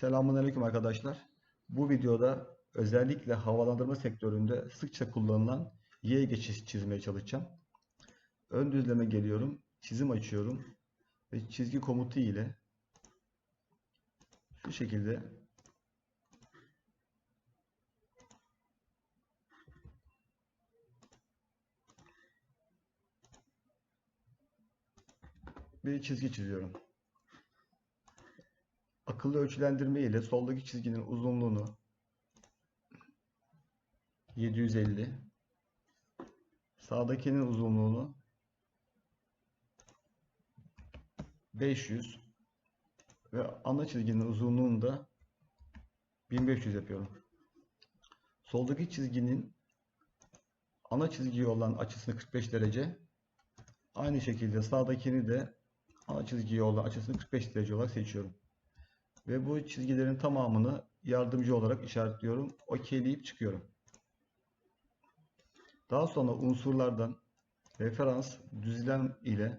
Selamünaleyküm arkadaşlar. Bu videoda özellikle havalandırma sektöründe sıkça kullanılan Y geçişi çizmeye çalışacağım. Ön düzleme geliyorum, çizim açıyorum ve çizgi komutu ile şu şekilde bir çizgi çiziyorum. Akıllı ölçülendirme ile soldaki çizginin uzunluğunu 750 sağdakinin uzunluğunu 500 ve ana çizginin uzunluğunu da 1500 yapıyorum. Soldaki çizginin ana çizgiye olan açısını 45 derece aynı şekilde sağdakini de ana çizgiye olan açısını 45 derece olarak seçiyorum. Ve bu çizgilerin tamamını yardımcı olarak işaretliyorum. Okeyleyip çıkıyorum. Daha sonra unsurlardan referans düzlem ile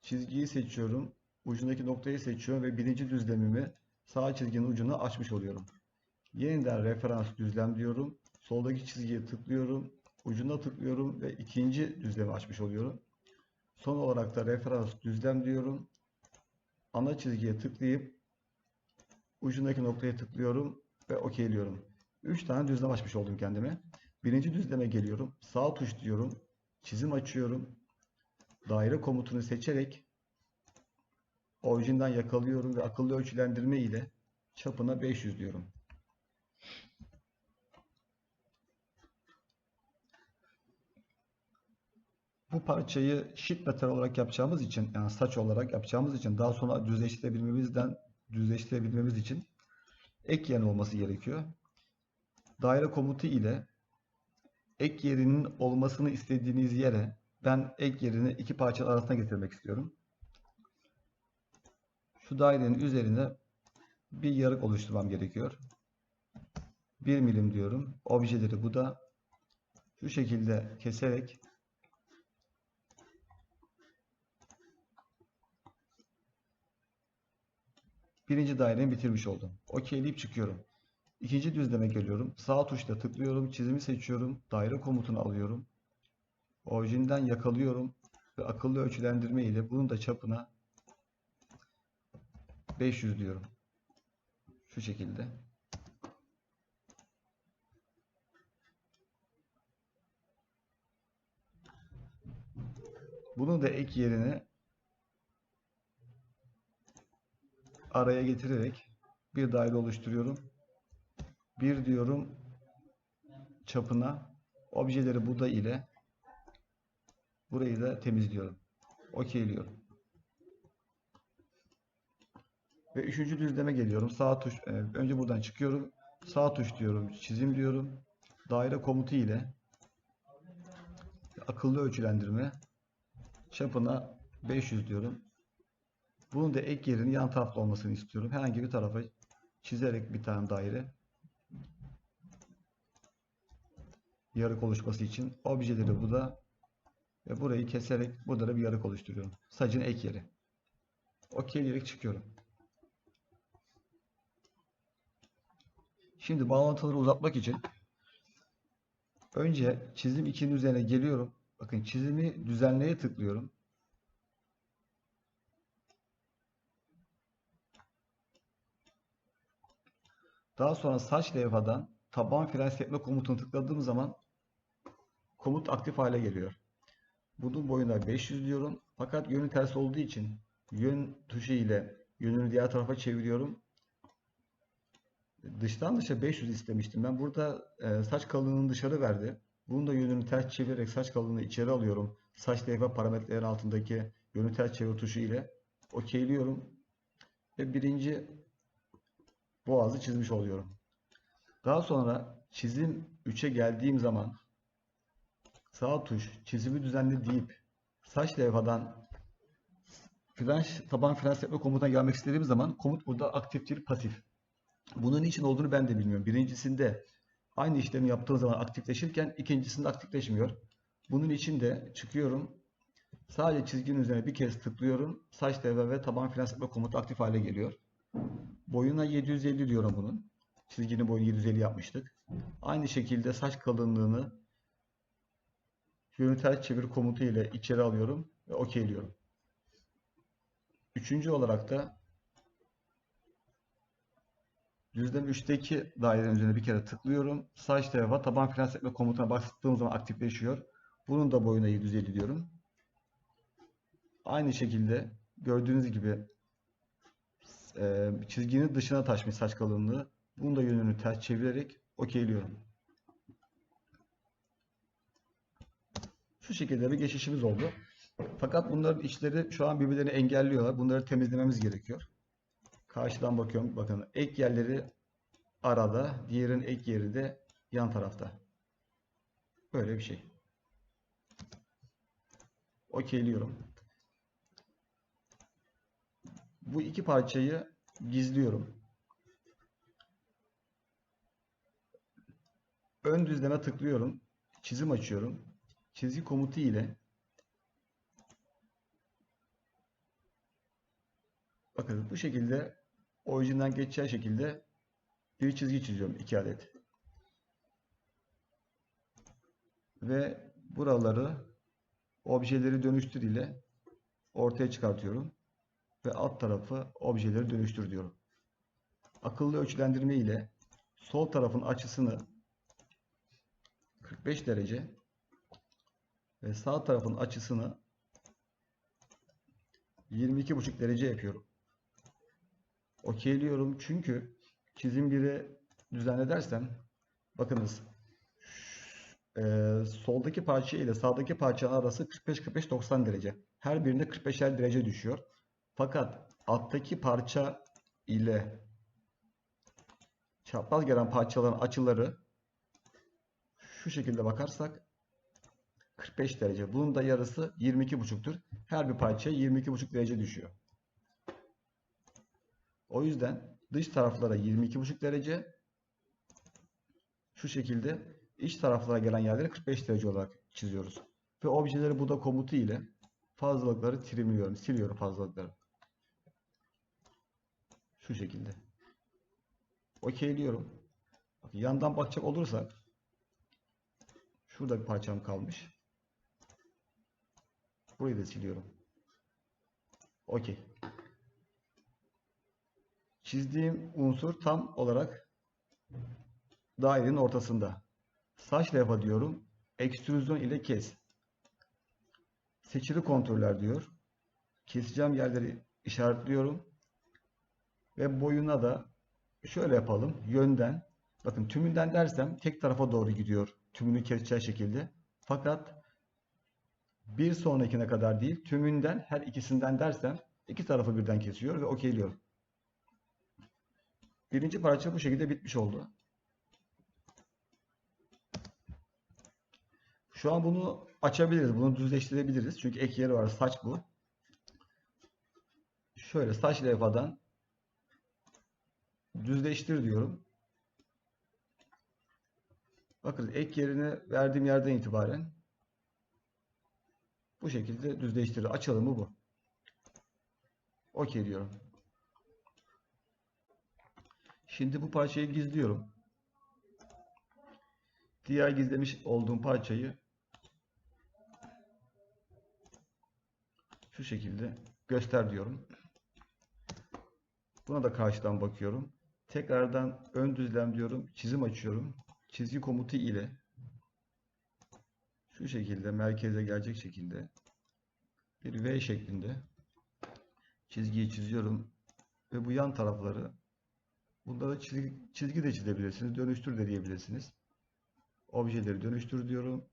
çizgiyi seçiyorum. Ucundaki noktayı seçiyorum ve birinci düzlemimi sağ çizginin ucuna açmış oluyorum. Yeniden referans düzlem diyorum. Soldaki çizgiye tıklıyorum. Ucuna tıklıyorum ve ikinci düzlemi açmış oluyorum. Son olarak da referans düzlem diyorum. Ana çizgiye tıklayıp ucundaki noktaya tıklıyorum ve okeyliyorum. 3 tane düzlem açmış oldum kendime. Birinci düzleme geliyorum. Sağ tuş diyorum. Çizim açıyorum. Daire komutunu seçerek orijinden yakalıyorum ve akıllı ölçülendirme ile çapına 500 diyorum. Bu parçayı sheet metal olarak yapacağımız için yani saç olarak yapacağımız için daha sonra düzleştirebilmemizden düzleştirebilmemiz için ek yen olması gerekiyor. Daire komutu ile ek yerinin olmasını istediğiniz yere ben ek yerini iki parçanın arasına getirmek istiyorum. Şu dairenin üzerine bir yarık oluşturmam gerekiyor. 1 milim diyorum. Objeleri bu da şu şekilde keserek birinci dairemi bitirmiş oldum. Okeyleyip çıkıyorum. İkinci düzleme geliyorum. Sağ tuşla tıklıyorum. Çizimi seçiyorum. Daire komutunu alıyorum. Orijinden yakalıyorum. Ve akıllı ölçülendirme ile bunun da çapına 500 diyorum. Şu şekilde. Bunu da ek yerine araya getirerek bir daire oluşturuyorum. Bir diyorum çapına objeleri buda ile burayı da temizliyorum. Okeyliyorum. Ve üçüncü düzleme geliyorum. Sağ tuş e, önce buradan çıkıyorum. Sağ tuş diyorum. Çizim diyorum. Daire komutu ile akıllı ölçülendirme çapına 500 diyorum. Bunun da ek yerinin yan tarafta olmasını istiyorum. Herhangi bir tarafa çizerek bir tane daire yarık oluşması için objeleri bu da ve burayı keserek burada da bir yarık oluşturuyorum. Sacın ek yeri. OK diyerek çıkıyorum. Şimdi bağlantıları uzatmak için önce çizim 2'nin üzerine geliyorum. Bakın çizimi düzenleye tıklıyorum. Daha sonra saç levhadan taban fren sekme komutunu tıkladığım zaman komut aktif hale geliyor. Bunun boyuna 500 diyorum. Fakat yönü ters olduğu için yön tuşu ile yönünü diğer tarafa çeviriyorum. Dıştan dışa 500 istemiştim. Ben burada e, saç kalınlığını dışarı verdi. Bunun da yönünü ters çevirerek saç kalınlığını içeri alıyorum. Saç levha parametrelerin altındaki yönü ters çevir tuşu ile okeyliyorum. Ve birinci boğazı çizmiş oluyorum. Daha sonra çizim 3'e geldiğim zaman sağ tuş çizimi düzenle deyip saç levhadan fren, taban fren sekme komutuna gelmek istediğim zaman komut burada aktif değil pasif. Bunun için olduğunu ben de bilmiyorum. Birincisinde aynı işlemi yaptığım zaman aktifleşirken ikincisinde aktifleşmiyor. Bunun için de çıkıyorum. Sadece çizginin üzerine bir kez tıklıyorum. Saç levha ve taban fren sekme komutu aktif hale geliyor. Boyuna 750 diyorum bunun. Çizginin boyunu 750 yapmıştık. Aynı şekilde saç kalınlığını yönü ters çevir komutu ile içeri alıyorum ve okeyliyorum. Üçüncü olarak da düzlem 3'teki dairenin üzerine bir kere tıklıyorum. Saç tarafa taban fren etme komutuna bastığım zaman aktifleşiyor. Bunun da boyuna 750 diyorum. Aynı şekilde gördüğünüz gibi e, çizginin dışına taşmış saç kalınlığı. Bunu da yönünü ters çevirerek okeyliyorum. Şu şekilde bir geçişimiz oldu. Fakat bunların içleri şu an birbirlerini engelliyorlar. Bunları temizlememiz gerekiyor. Karşıdan bakıyorum. Bakın ek yerleri arada, diğerinin ek yeri de yan tarafta. Böyle bir şey. Okeyliyorum. Bu iki parçayı gizliyorum. Ön düzleme tıklıyorum. Çizim açıyorum. Çizgi komutu ile bakın bu şekilde orijinden geçeceği şekilde bir çizgi çiziyorum. iki adet. Ve buraları objeleri dönüştür ile ortaya çıkartıyorum. Ve alt tarafı objeleri dönüştür diyorum. Akıllı ölçülendirme ile sol tarafın açısını 45 derece ve sağ tarafın açısını 22,5 derece yapıyorum. Okeyliyorum çünkü çizim biri düzenledersem bakınız e, soldaki parça ile sağdaki parçanın arası 45-45-90 derece. Her birinde 45'er derece düşüyor. Fakat alttaki parça ile çapraz gelen parçaların açıları şu şekilde bakarsak 45 derece. Bunun da yarısı 22,5'tür. Her bir parçaya 22,5 derece düşüyor. O yüzden dış taraflara 22,5 derece şu şekilde iç taraflara gelen yerleri 45 derece olarak çiziyoruz. Ve objeleri bu da komutu ile fazlalıkları trimliyorum. Siliyorum fazlalıkları. Şu şekilde. Okeyliyorum. Yandan bakacak olursak şurada bir parçam kalmış. Burayı da siliyorum. Okey. Çizdiğim unsur tam olarak dairenin ortasında. Saç levha diyorum. Ekstrüzyon ile kes. Seçili kontroller diyor. Keseceğim yerleri işaretliyorum. Ve boyuna da şöyle yapalım. Yönden. Bakın tümünden dersem tek tarafa doğru gidiyor. Tümünü keseceği şekilde. Fakat bir sonrakine kadar değil, tümünden her ikisinden dersem iki tarafı birden kesiyor ve okeyliyor. Birinci parça bu şekilde bitmiş oldu. Şu an bunu açabiliriz. Bunu düzleştirebiliriz. Çünkü ek yeri var. Saç bu. Şöyle saç levhadan düzleştir diyorum. Bakın ek yerini verdiğim yerden itibaren bu şekilde düzleştirir. Açılımı bu. Okey diyorum. Şimdi bu parçayı gizliyorum. Diğer gizlemiş olduğum parçayı şu şekilde göster diyorum. Buna da karşıdan bakıyorum. Tekrardan ön düzlem diyorum. Çizim açıyorum. Çizgi komutu ile şu şekilde merkeze gelecek şekilde bir V şeklinde çizgiyi çiziyorum ve bu yan tarafları bunda da çizgi, çizgi de çizebilirsiniz. Dönüştür de diyebilirsiniz. Objeleri dönüştür diyorum.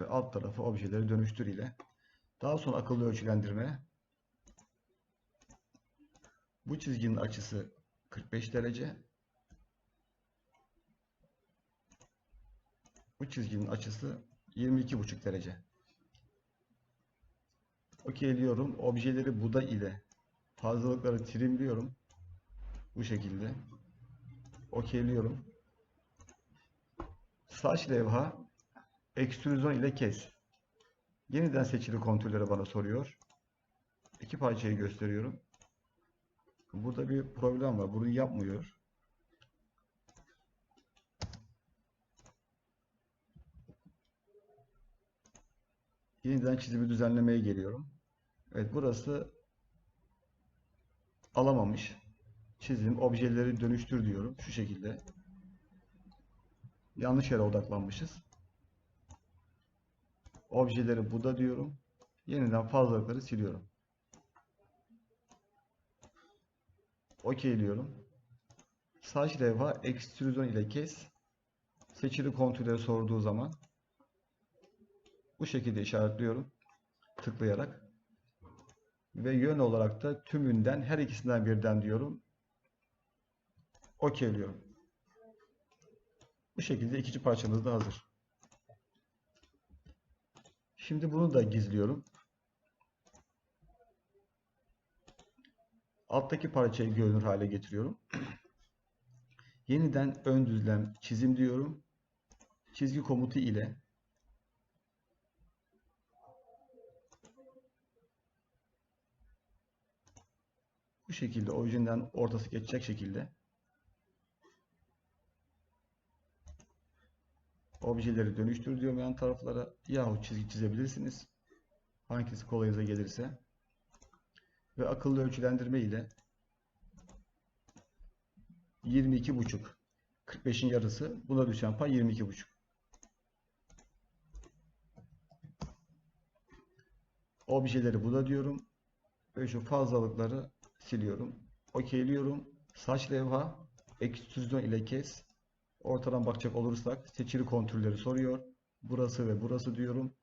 Ve alt tarafı objeleri dönüştür ile. Daha sonra akıllı ölçülendirme. Bu çizginin açısı 45 derece. Bu çizginin açısı 22,5 derece. Okeyliyorum. Objeleri Buda ile fazlalıkları trimliyorum. Bu şekilde. Okeyliyorum. Saç levha ekstrüzyon ile kes. Yeniden seçili kontürleri bana soruyor. İki parçayı gösteriyorum. Burada bir problem var. Bunu yapmıyor. Yeniden çizimi düzenlemeye geliyorum. Evet burası alamamış. Çizim objeleri dönüştür diyorum. Şu şekilde. Yanlış yere odaklanmışız. Objeleri Buda diyorum. Yeniden fazlalıkları siliyorum. OK diyorum. Saç levha ekstrüzyon ile kes. Seçili kontürleri sorduğu zaman bu şekilde işaretliyorum. Tıklayarak. Ve yön olarak da tümünden her ikisinden birden diyorum. OK diyorum. Bu şekilde ikinci parçamız da hazır. Şimdi bunu da gizliyorum. Alttaki parçayı görünür hale getiriyorum. Yeniden ön düzlem çizim diyorum. Çizgi komutu ile bu şekilde orijinden ortası geçecek şekilde objeleri dönüştür diyorum yan taraflara yahut çizgi çizebilirsiniz. Hangisi kolayınıza gelirse. Ve akıllı ölçülendirme ile 22,5 45'in yarısı. Buna düşen pay 22,5 objeleri buna diyorum. Ve şu fazlalıkları siliyorum. Okeyliyorum. Saç levha ekstrüzyon ile kes. Ortadan bakacak olursak seçili kontürleri soruyor. Burası ve burası diyorum.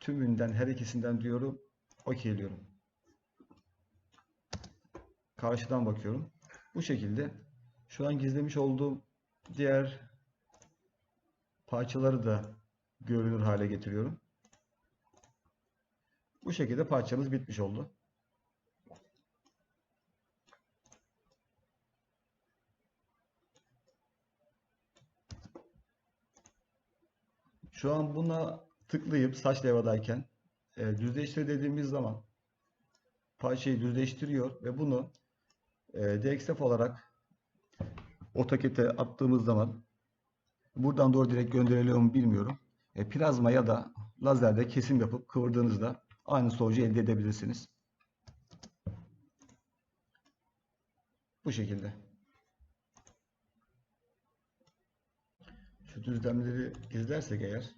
Tümünden her ikisinden diyorum okeyliyorum karşıdan bakıyorum bu şekilde şu an gizlemiş olduğum diğer parçaları da görünür hale getiriyorum. Bu şekilde parçamız bitmiş oldu. Şu an buna tıklayıp saç levhadayken e, düzleştir dediğimiz zaman parçayı düzleştiriyor ve bunu e, DXF olarak AutoCAD'e attığımız zaman buradan doğru direkt gönderiliyor mu bilmiyorum. E, plazma ya da lazerde kesim yapıp kıvırdığınızda aynı sonucu elde edebilirsiniz. Bu şekilde. Şu düzlemleri izlersek eğer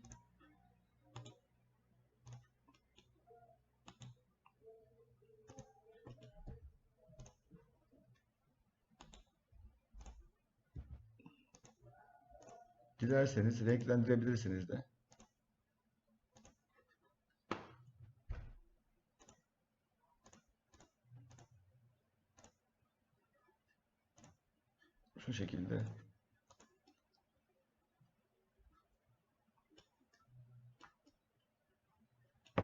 Dilerseniz renklendirebilirsiniz de. Şu şekilde.